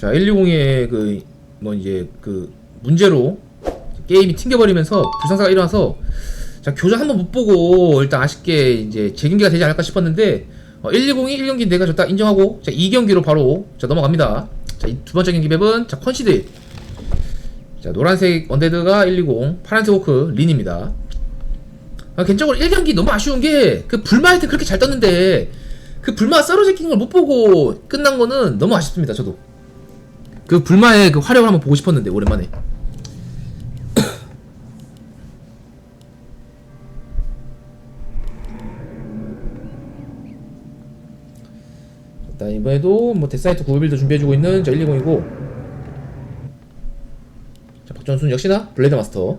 자 120의 그 뭐 이제 그 문제로 게임이 튕겨버리면서 불상사가 일어나서 자 교전 한번 못 보고 일단 아쉽게 이제 재경기가 되지 않을까 싶었는데 어, 120이 1경기 내가 졌다 인정하고 자 2경기로 바로 자 넘어갑니다. 자 두 번째 경기 맵은 자 컨시드. 자 노란색 언데드가 120 파란색 호크 린입니다. 아, 개인적으로 1경기 너무 아쉬운 게 그 불마 할때 그렇게 잘 떴는데 그 불마 썰어제낀 걸 못 보고 끝난 거는 너무 아쉽습니다 저도 그 불마의 그 화력을 한번 보고 싶었는데 오랜만에. 일단 이번에도 뭐 데사이트 구글빌드 준비해주고 있는 저 120이고. 자 박전순 역시나 블레이드 마스터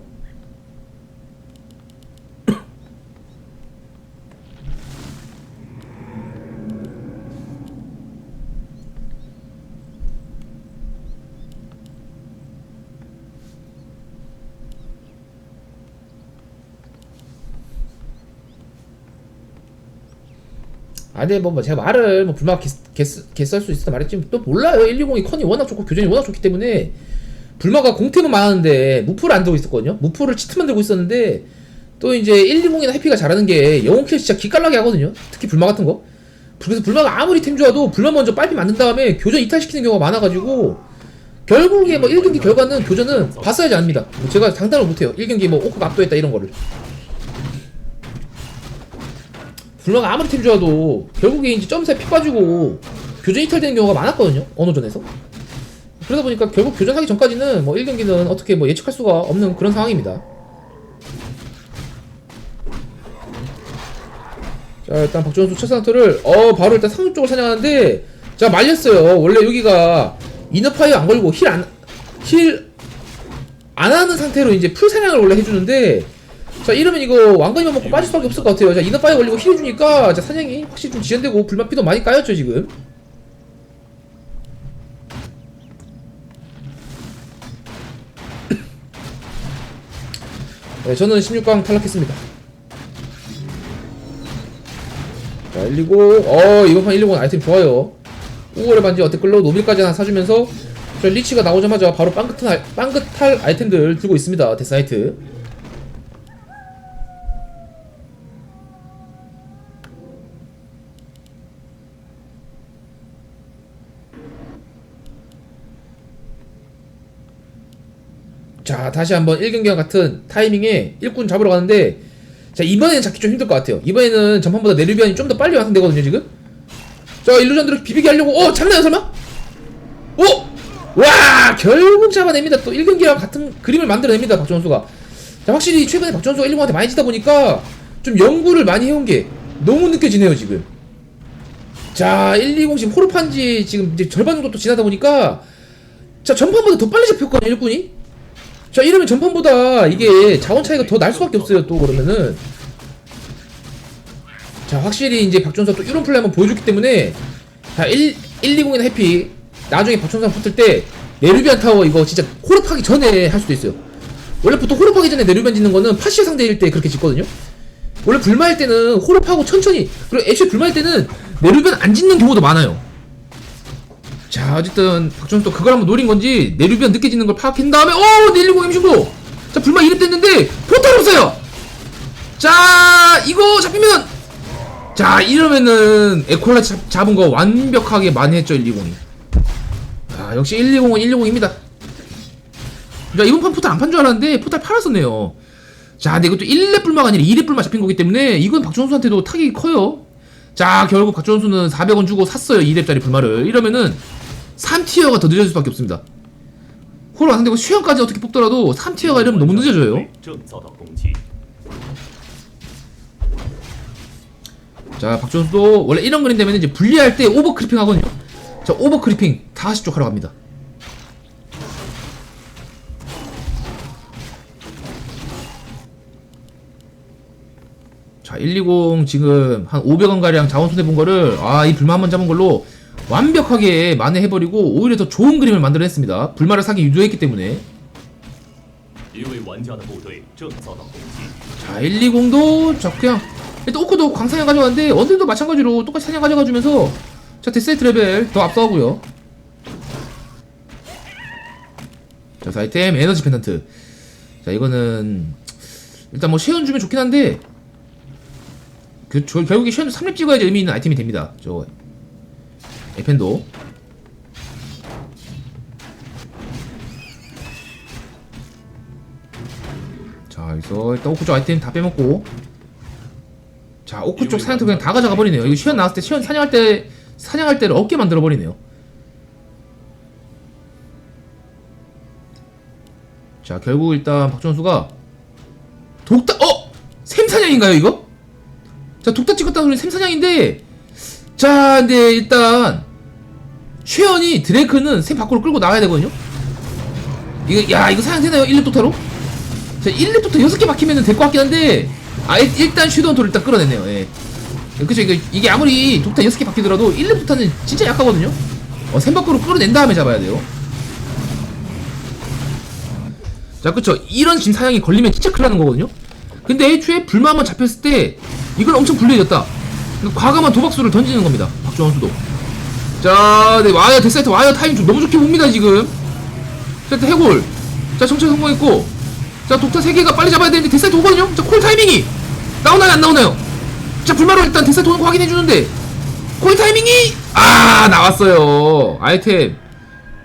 아, 근데 뭐, 뭐 제가 말을 뭐 불만 개썰 수 있어 말했지만 또 몰라요. 120이 컨이 워낙 좋고 교전이 워낙 좋기 때문에 불마가 공템은 많은데 무프를 안 들고 있었거든요. 무프를 치트만 들고 있었는데 또 이제 120이나 해피가 잘하는 게 영웅킬 진짜 기깔나게 하거든요. 특히 불마 같은 거. 그래서 불마가 아무리 템 좋아도 불마 먼저 빨리 만든 다음에 교전 이탈시키는 경우가 많아가지고 결국에 뭐 1경기 결과는 교전은 봤어야지 압니다. 뭐 제가 장담을 못해요. 1경기 뭐 오크가 압도했다 이런 거를. 불마가 아무리 팀 좋아도 결국에 이제 점사에 피 빠지고 교전 이탈되는 경우가 많았거든요 언어전에서. 그러다 보니까 결국 교전하기 전까지는 뭐 1경기는 어떻게 뭐 예측할 수가 없는 그런 상황입니다. 자 일단 박준수 첫 상투를 어 바로 일단 상륙 쪽을 사냥하는데 자 말렸어요. 원래 여기가 이너파이어 안 걸고 힐 안 힐 안 하는 상태로 이제 풀 사냥을 원래 해주는데 자 이러면 이거 왕건이만 먹고 빠질 수밖에 없을 것 같아요. 자 이너파이어 걸리고 힐 해주니까 자 사냥이 확실히 좀 지연되고 불만피도 많이 까였죠 지금. 네 저는 16강 탈락했습니다. 자 120, 어 이번 판 120 아이템 좋아요. 우월의 반지 어택 끌로 노빌까지 하나 사주면서 저 리치가 나오자마자 바로 빵긋한, 빵긋할 아이템들 들고 있습니다 데스나이트 자 다시 한번 1경기와 같은 타이밍에 일꾼 잡으러 가는데 자 이번에는 잡기 좀 힘들 것 같아요. 이번에는 전판보다 네르비안이 좀 더 빨리 완성되거든요 지금? 자 일루전들을 비비게 하려고 어 잡나요 설마? 오! 와 결국 잡아냅니다. 또 1경기와 같은 그림을 만들어냅니다 박준수가. 자 확실히 최근에 박준수가 1경기한테 많이 지다 보니까 좀 연구를 많이 해온 게 너무 느껴지네요 지금. 자 120 지금 호르판지 지금 이제 절반 정도 또 지나다 보니까 자 전판보다 더 빨리 잡혔거든요 일꾼이 자 이러면 전판보다 이게 자원 차이가 더 날 수밖에 없어요 또 그러면은. 자 확실히 이제 박준서 또 이런 플레이 한번 보여줬기 때문에 자 1, 120이나 해피 나중에 박준서 붙을 때 네르비안 타워 이거 진짜 호흡하기 전에 할 수도 있어요. 원래 보통 호흡하기 전에 네르비안 짓는 거는 파시아 상대일 때 그렇게 짓거든요. 원래 불마일 때는 호흡하고 천천히 그리고 애초에 불마일 때는 네르비안 안 짓는 경우도 많아요 자 어쨌든 박준수 또 그걸 한번 노린 건지 늦게 짓는 걸 파악한 다음에 오 내리고 임신고! 자 불만 이름 됐는데 포탈 없어요! 자 이거 잡히면! 자 이러면은 에콜라 잡, 잡은 거 완벽하게 만회했죠 120이. 아 역시 120은 120입니다. 자 이번 판 포탈 안 판 줄 알았는데 포탈 팔았었네요. 자 근데 이것도 1렙 불마가 아니라 2렙 불마 잡힌 거기 때문에 이건 박준수한테도 타격이 커요. 자 결국 박준수는 400원 주고 샀어요 2렙짜리 불마를. 이러면은 3티어가 더 늦어질 수밖에 없습니다. 홀로 안되고 뭐 수영까지 어떻게 뽑더라도 3티어가 이러면 너무 늦어져요. 자 박준수도 원래 이런 그림 되면 이제 분리할 때 오버크리핑 하거든요. 자 오버크리핑 다시 쪽하러 갑니다. 자, 120 지금 한 500원가량 자원 손해본 거를, 아, 이 불만 한번 잡은 걸로 완벽하게 만회해버리고 오히려 더 좋은 그림을 만들어냈습니다. 불마를 사기 유도했기 때문에. 자 120도 자 그냥 일단 오크도 광상향 가져왔는데 언들도 마찬가지로 똑같이 사냥 가져가주면서 자 데스의 트레벨 더 앞서고요. 자 아이템 에너지 펜던트. 자 이거는 일단 뭐 시연 주면 좋긴 한데 그 저, 결국에 시연 3렙 찍어야지 의미 있는 아이템이 됩니다. 저 에펜도. 자 여기서 일단 오크 쪽 아이템 다 빼먹고 자 오크 쪽 사냥터 그냥 다 가져가 버리네요. 이거 시연 나왔을 때 시연 사냥할 때 사냥할 때를 없게 만들어 버리네요. 자 결국 일단 박준수가 독다 어 샘사냥인가요 이거? 자 독다 찍었다는 소리 샘사냥인데 자 근데 일단 최연이 드레이크는 샘 밖으로 끌고 나와야 되거든요. 이거 야 이거 사냥 되나요 1렙 독타로? 자 1렙 독타 6개 박히면 될 것 같긴 한데 아 일- 일단 슈던토를 일단 끌어냈네요. 예. 그쵸 이게, 이게 아무리 독타 6개 박히더라도 1렙 독타는 진짜 약하거든요. 어, 샘 밖으로 끌어낸 다음에 잡아야 돼요. 자 그쵸 이런 지금 사냥이 걸리면 진짜 큰일 나는 거거든요 근데 애초에 불만 한번 잡혔을 때 이걸 엄청 불리해졌다 과감한 도박수를 던지는 겁니다 박주원 수도 자 네, 와요 데사이트 와요 타임 좀 너무 좋게 봅니다 지금. 자 해골. 자 정찰 성공했고. 자 독타 3개가 빨리 잡아야 되는데 데사이트 오거든요? 자 콜 타이밍이. 나오나요 안 나오나요? 자 불마로 일단 데사이트 오는 거 확인해 주는데. 콜 타이밍이? 아 나왔어요. 아이템.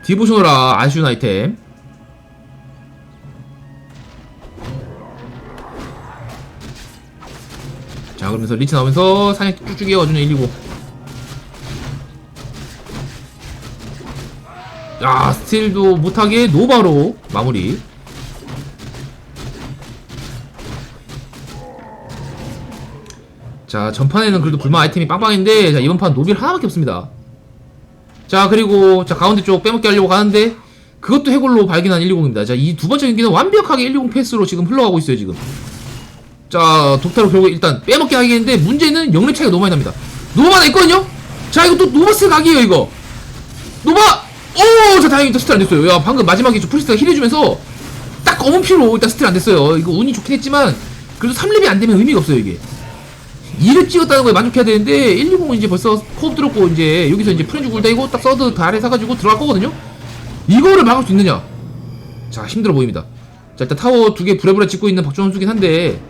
디보셔너라 아쉬운 아이템. 자 그러면서 리치 나오면서 사냥 쭉쭉 이어가주는 119 야 스틸도 못하게 노바로 마무리. 자 전판에는 그래도 불만 아이템이 빵빵인데 자 이번 판 노빌 하나밖에 없습니다. 자 그리고 자 가운데 쪽 빼먹기 하려고 가는데 그것도 해골로 발견한 120입니다. 자 이 두 번째 경기는 완벽하게 120 패스로 지금 흘러가고 있어요 지금. 자 독타로 결국 일단 빼먹게 하겠는데 문제는 영렙 차이가 너무 많이 납니다. 노바가 있거든요? 자 이거 또 노바스 각이에요 이거. 노바 오자 다행히 또 스틸 안 됐어요. 야 방금 마지막에 저 프리스가 힐해주면서 딱 검은 피로 일단 스틸 안 됐어요. 이거 운이 좋긴 했지만 그래도 3렙이 안 되면 의미가 없어요 이게. 2렙 찍었다는 거에 만족해야 되는데 120은 이제 벌써 코업 들었고 이제 여기서 이제 프렌즈 굴다이고 딱 서드 달에 사가지고 들어갈 거거든요. 이거를 막을 수 있느냐? 자 힘들어 보입니다. 자 일단 타워 두 개 부랴부랴 찍고 있는 박주원 선수긴 한데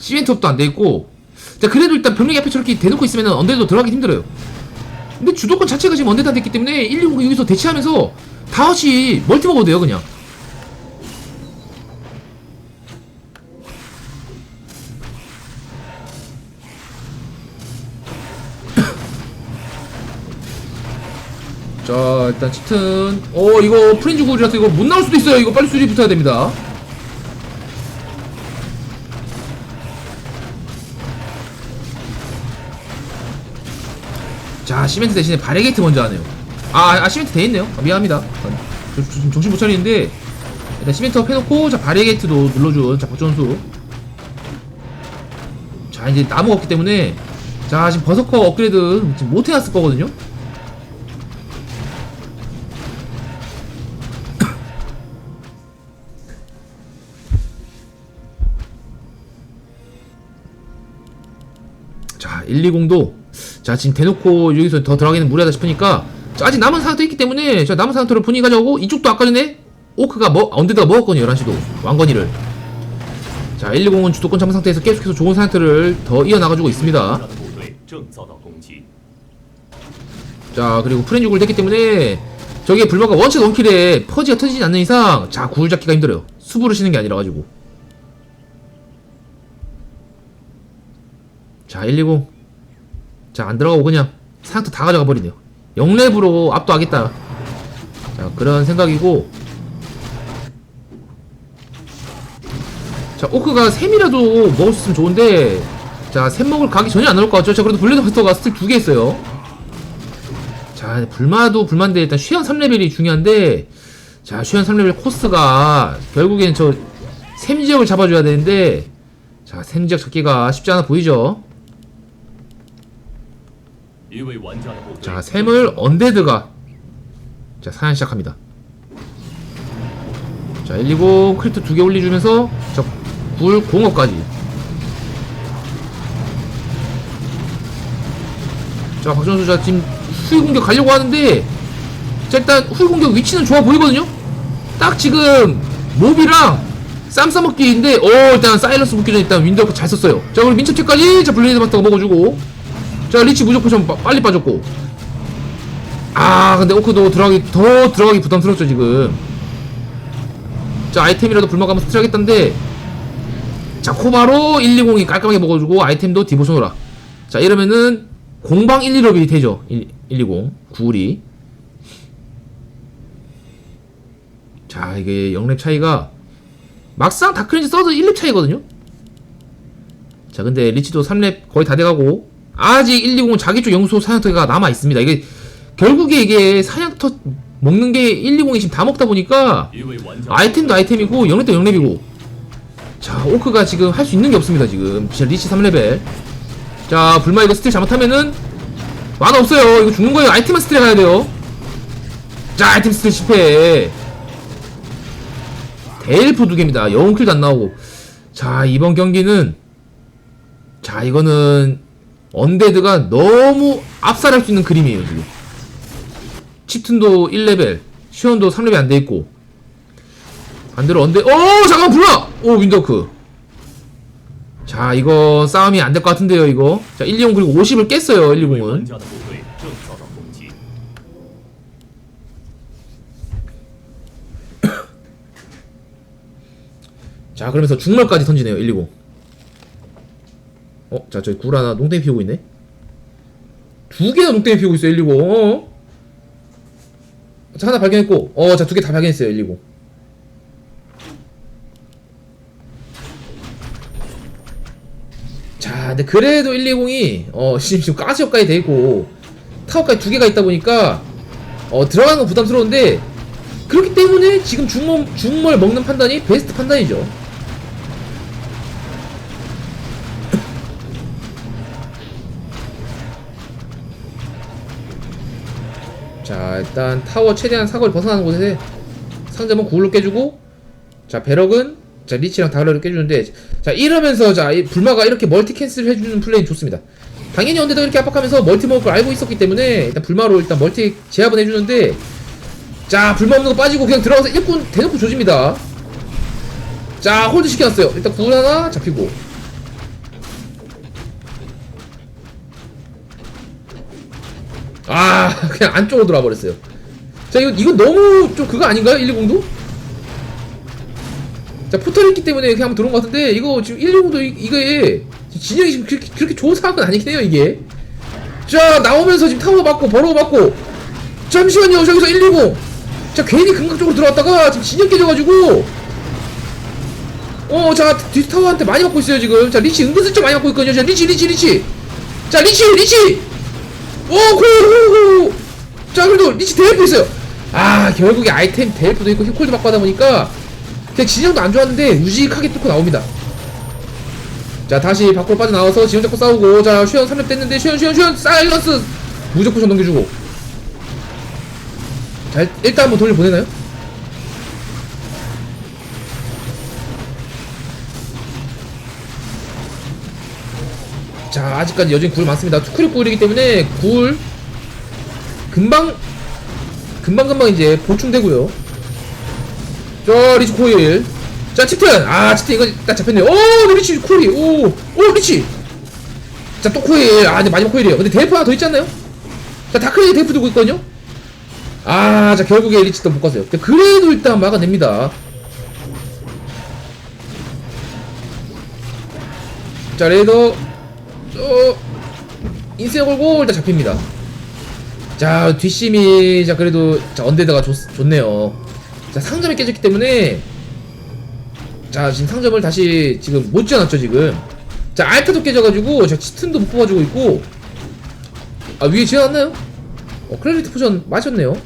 시멘트업도 안돼 있고. 자 그래도 일단 병력이 앞에 저렇게 대놓고 있으면 언데도 들어가기 힘들어요 근데 주도권 자체가 지금 언데드 안 됐기 때문에 119가 여기서 대치하면서 다같이 멀티 먹어도 돼요 그냥. 자 일단 치튼 어 이거 프린즈 굴이라서 이거 못 나올 수도 있어요. 이거 빨리 수리 붙어야 됩니다 자 시멘트 대신에 바레게이트 먼저 하네요. 아, 아 시멘트 돼 있네요. 아, 미안합니다. 아, 저, 저, 지금 정신 못 차리는데. 일단 시멘트업 해놓고 자 바레게이트도 눌러준 자 박전수. 자 이제 나무가 없기 때문에 자 지금 버서커 업그레이드 지금 못 해놨을 거거든요. 자 120도 자 지금 대놓고 여기서 더 들어가기는 무리하다 싶으니까 아직 남은 상태 있기 때문에 자 남은 상태로 분위기 가져오고 이쪽도 아까 전에 오크가 뭐 언데드가 먹었거든요 11시도. 왕건이를. 자 110은 주도권 잡은 상태에서 계속해서 좋은 상태를 더 이어나가주고 있습니다. 자 그리고 프렌즈굴 됐기 때문에 저게 불마가 원체 원킬에 퍼지가 터지지 않는 이상 자 구울 잡기가 힘들어요. 수부를 치는 게 아니라 가지고. 자110 자 안 들어가고 그냥 상태 다 가져가 버리네요. 0렙으로 압도하겠다. 자 그런 생각이고. 자 오크가 샘이라도 먹을 수 있으면 좋은데 자샘 먹을 각이 전혀 안 나올 것 같죠? 자 그래도 블레드 버스터가 스틸 두개 있어요. 자, 불마도 불만데 일단 슈현 3레벨이 중요한데 자, 슈현 3레벨 코스가 결국엔 저 샘지역을 잡아줘야 되는데 자, 샘지역 잡기가 쉽지 않아 보이죠? 자 샘을 언데드가. 자 사냥 시작합니다. 자 120 크리트 두 개 올리주면서 자굴 공업까지. 자 박정수 자 지금 후위 공격 가려고 하는데 자 일단 후위 공격 위치는 좋아 보이거든요? 딱 지금 모비랑 쌈 싸먹기인데 어 일단 사일러스 붙기 전에 일단 윈드워크 잘 썼어요. 자 그리고 민첩체까지 자 블레이드 마스터가 먹어주고. 자 리치 무조건 빨리 빠졌고. 아 근데 오크도 들어가기 더 들어가기 부담스럽죠 지금. 자 아이템이라도 불막하면서 스트하겠다는데. 자 코바로 120이 깔끔하게 먹어주고 아이템도 디보소노라 자 이러면은 공방 1, 2럽이 되죠 1, 120 구울이 자 이게 0렙 차이가 막상 다크렌즈 써도 1렙 차이거든요? 자 근데 리치도 3렙 거의 다 돼가고 아직 1, 2, 0 자기 쪽 영수 사냥터가 남아 있습니다. 이게 결국에 이게 사냥터 먹는 게 1, 2, 0이 지금 다 먹다 보니까 아이템도 아이템이고 영렙도 영렙이고. 자 오크가 지금 할 수 있는 게 없습니다 지금. 진짜 리치 3레벨. 자 불마 이거 스틸 잘못하면은 만화 없어요. 이거 죽는 거예요. 아이템만 스틸 가야 돼요. 자 아이템 스틸 실패. 데일프 두 개입니다. 영웅킬도 안 나오고. 자 이번 경기는 자 이거는 언데드가 너무 압살할 수 있는 그림이에요 지금. 치튼도 1레벨 시온도 3레벨 안 돼있고. 반대로 언데 어 잠깐 불러! 오 윈더크. 자 이거 싸움이 안 될 것 같은데요 이거. 자 120 그리고 50을 깼어요 120은. 자 그러면서 중말까지 던지네요 120 어? 자 저기 굴 하나 농땡이 피우고 있네 두 개나 농땡이 피우고 있어요 120 어? 자 하나 발견했고 어 자 두 개 다 발견했어요 120자 근데 그래도 120이 어 지금 지금 가스역까지 돼 있고 타워까지 두 개가 있다 보니까 어 들어가는 건 부담스러운데 그렇기 때문에 지금 중몰, 중몰 먹는 판단이 베스트 판단이죠. 자, 일단 타워 최대한 사거리 벗어나는 곳에 상점은 구울로 깨주고, 자, 배럭은, 자, 리치랑 다글러를 깨주는데, 자, 이러면서, 자, 이 불마가 이렇게 멀티 캔슬 해주는 플레이 좋습니다. 당연히 언제도 이렇게 압박하면서 멀티 먹을 걸 알고 있었기 때문에, 일단 불마로 일단 멀티 제압은 해주는데, 자, 불마 없는 거 빠지고 그냥 들어가서 일꾼 대놓고 조집니다. 자, 홀드 시켜놨어요. 일단 구울 하나 잡히고. 아, 그냥 안쪽으로 들어와 버렸어요. 자, 이거, 이거 너무 좀 그거 아닌가요? 120도? 자, 포털이 있기 때문에 그냥 한번 들어온 것 같은데, 이거 지금 120도 이, 이거에 진영이 지금 그렇게, 그렇게 좋은 상황은 아니긴 해요, 이게. 자, 나오면서 지금 타워 받고, 버러워 받고, 잠시만요, 저기서 120. 자, 괜히 금각 쪽으로 들어왔다가 지금 진영 깨져가지고, 어, 자, 뒷타워한테 많이 맞고 있어요, 지금. 자, 리치 은근슬쩍 많이 맞고 있거든요. 자, 리치, 리치, 리치. 자, 리치, 리치! 오, 고, 고, 고! 자, 그래도 리치 대회도 있어요. 아, 결국에 아이템 대회도 있고 힙콜도 받고 하다 보니까 그냥 진영도 안 좋았는데 우직하게 뚫고 나옵니다. 자, 다시 밖으로 빠져나와서 지형 잡고 싸우고, 자, 슈현 3렙 뗐는데, 슈현, 슈현, 슈현, 사일런스! 포션 넘겨주고. 자, 일- 일단 한번 돌려 보내나요? 자 아직까지 여전히 굴 많습니다. 투크립 굴이기 때문에 굴 금방 금방금방 이제 보충되고요. 저 리치 코일. 자 치튼! 아 치튼 이거 딱 잡혔네요. 오 리치 코일 오오 리치! 자 또 코일. 아 이제 마지막 코일이에요. 근데 대프 하나 더 않나요? 자 다크레이 대프 들고 있거든요. 아 자 결국에 리치 또 묶었어요. 근데 그래도 일단 막아냅니다. 자 레이더 어, 인생 걸고 일단 잡힙니다. 자, 뒷심이, 자, 그래도, 자, 언데드가 좋, 좋네요. 자, 상점이 깨졌기 때문에, 자, 지금 상점을 다시 지금 못 지어놨죠, 지금. 자, 알타도 깨져가지고, 자, 치튼도 못 뽑아주고 있고, 아, 위에 지어놨나요? 어, 크레디트 포션 마셨네요.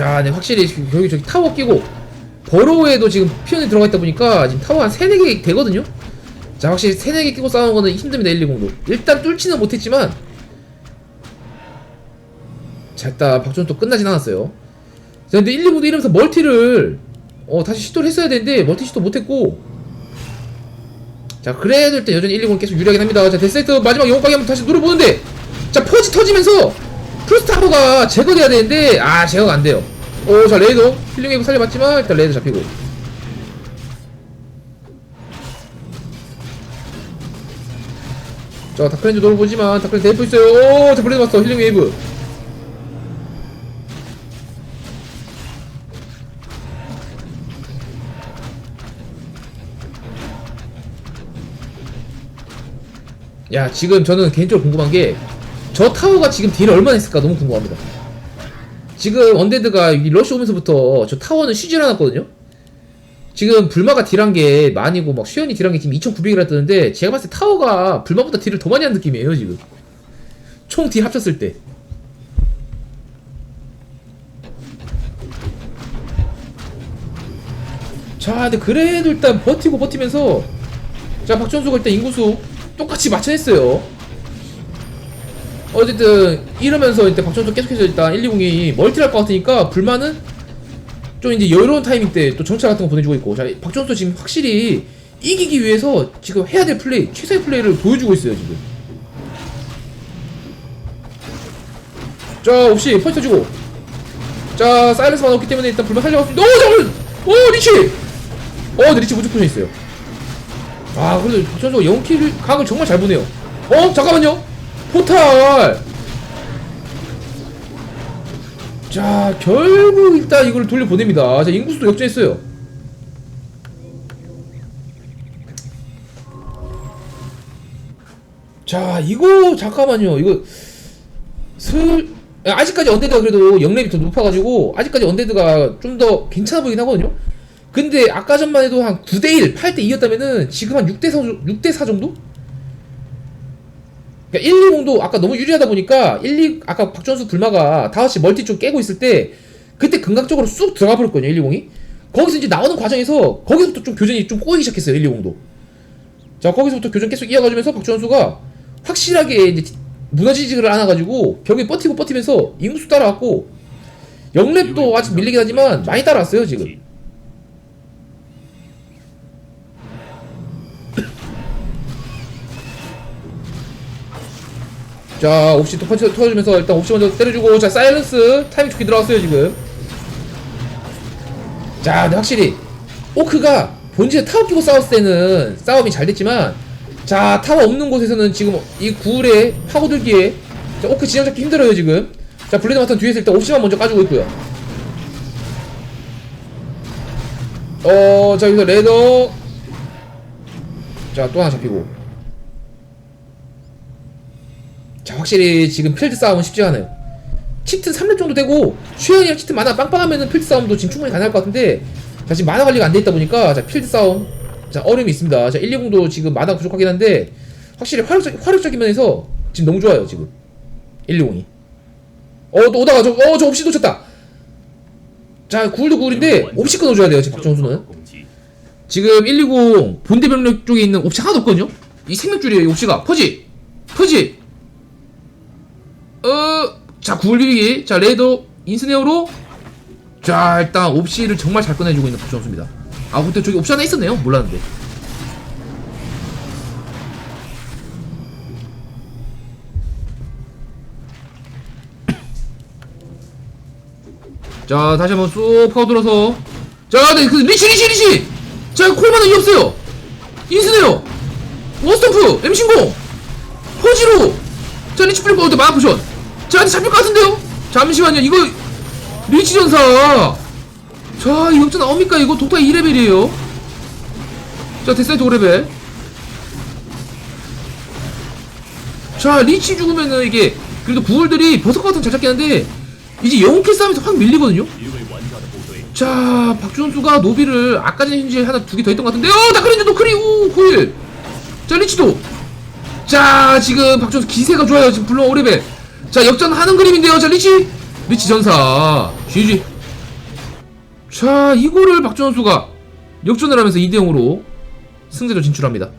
자, 네, 확실히 지금 여기 저기 타워 끼고 버로우에도 지금 피언이 들어가 있다 보니까 지금 타워 한 3, 4개 되거든요? 자, 확실히 3, 4개 끼고 싸우는 거는 힘듭니다, 120도. 일단 뚫지는 못했지만 자, 일단 박준 또 끝나진 않았어요. 자, 근데 120도 이러면서 멀티를 어, 다시 시도를 했어야 되는데 멀티 시도 못했고 자 그래도 일단 여전히 120은 계속 유리하긴 합니다 자 데스세트 마지막 영웅가게 한번 다시 노려보는데 자 퍼지 터지면서 풀스타버가 제거돼야 되는데 아 제거가 안 돼요. 오 자 레이더. 힐링 웨이브 살려봤지만 일단 레이더 잡히고. 자 다크렌즈 노려보지만 다크렌즈 대포 있어요. 오자 브레드 왔어. 힐링 웨이브. 야 지금 저는 개인적으로 궁금한 게 저 타워가 지금 딜을 얼마나 했을까 너무 궁금합니다. 지금 언데드가 이 러쉬 오면서부터 저 타워는 쉬질 않았거든요. 지금 불마가 딜한 게 만이고 막 수현이 딜한 게 지금 2900이라 뜨는데 제가 봤을 때 타워가 불마보다 딜을 더 많이 한 느낌이에요 지금. 총 딜 합쳤을 때. 자, 근데 그래도 일단 버티고 버티면서 자 박준수가 일단 인구수 똑같이 맞춰냈어요. 어쨌든 이러면서 일단 박준수 계속해서 일단 120이 멀티를 할 것 같으니까 불만은 좀 이제 여유로운 타이밍 때 또 정찰 같은 거 보내주고 있고 자 박준수 지금 확실히 이기기 위해서 지금 해야 될 플레이 최선의 플레이를 보여주고 있어요 지금. 자 없이 펄 터지고 자 사이렌스만 없기 때문에 일단 불만 살려갔습니다. 오 잠깐 오 리치 어, 리치 무조건 있어요. 아, 그래도 박선수가 영킬 각을 정말 잘 보네요. 어, 잠깐만요. 포탈. 자, 결국 일단 이걸 돌려보냅니다. 자, 인구수도 역전했어요. 자, 이거 잠깐만요. 이거 슬 아직까지 언데드가 그래도 0렙이 더 높아가지고 아직까지 언데드가 좀 더 괜찮아 보이긴 하거든요. 근데 아까 전만 해도 한 9대1, 8대2였다면은 지금 한 6대4, 6대4 정도? 그러니까 120도 아까 너무 유리하다 보니까 1, 2 아까 박준수 불마가 5시 멀티 쪽 깨고 있을 때 그때 극각적으로 쑥 들어가 버렸거든요 120이 거기서 이제 나오는 과정에서 거기서부터 좀 교전이 좀 꼬이기 시작했어요 120도. 자 거기서부터 교전 계속 이어가주면서 박준수가 확실하게 이제 무너지지를 않아가지고 벽에 버티고 버티면서 인구수 따라왔고 0렙도 아직 밀리긴 하지만 많이 따라왔어요 지금 자 옵시 또 펀치 터주면서 일단 옵시 먼저 때려주고 자 사이런스 타이밍 좋게 들어갔어요 지금. 자 근데 확실히 오크가 본진에 타워 끼고 싸웠을 때는 싸움이 잘 됐지만 자 타워 없는 곳에서는 지금 이 구울에 파고들기에 자 오크 진영 잡기 힘들어요 지금. 자 블레드 마턴 뒤에서 일단 옵시만 먼저 까주고 있고요. 어자 여기서 레더. 자 또 하나 잡히고 자 확실히 지금 필드 싸움은 쉽지 않아요 치튼 3렙 정도 되고 슈현이랑 치튼 만화 빵빵하면은 필드 싸움도 지금 충분히 가능할 것 같은데 자 지금 만화 관리가 안 돼 있다 보니까 자 필드 싸움 자 어려움이 있습니다 자 120도 지금 만화 부족하긴 한데 확실히 화력적, 화력적인 면에서 지금 너무 좋아요 지금 120이 어또 오다가 저어저 옵시 놓쳤다 자 구울도 구울인데 옵시 끊어줘야 돼요 지금 박정수는 지금 120 본대 병력 쪽에 있는 옵시 하나도 없거든요? 이 생명줄이에요, 이 옵시가. 퍼지! 퍼지! 어, 자, 구글 비비기. 자, 레이더, 인스네어로. 자, 일단 옵시를 정말 잘 꺼내주고 있는 박정수입니다. 아, 근데 저기 옵시 하나 있었네요? 몰랐는데. 자, 다시 한번 쑥 파고들어서. 자, 네, 그, 리치, 리치, 리치! 자, 콜만은 이 없어요! 인스네요! 워스터프! 엠신공! 퍼지로! 자, 리치 플리퍼 어때? 마나 포션! 저한테 잡힐 것 같은데요? 잠시만요. 이거 리치 전사. 자 이거 역자 나옵니까? 이거 독타 2레벨이에요. 자 데스나이트 5레벨. 자 리치 죽으면은 이게 그래도 부울들이 버섯 같은 잘 잡긴 한데 이제 영웅킬 싸움에서 확 밀리거든요? 자 박준수가 노비를 아까 전에 힌지 하나 두 개 더 있던 것 같은데 어 나크린즈 노크리! 오 코일 자 리치도! 자 지금 박준수 기세가 좋아요. 지금 블루 5레벨. 자, 역전하는 그림인데요. 자, 리치! 리치 전사. GG. 자, 이거를 박준수가 역전을 하면서 2대0으로 승자로 진출합니다.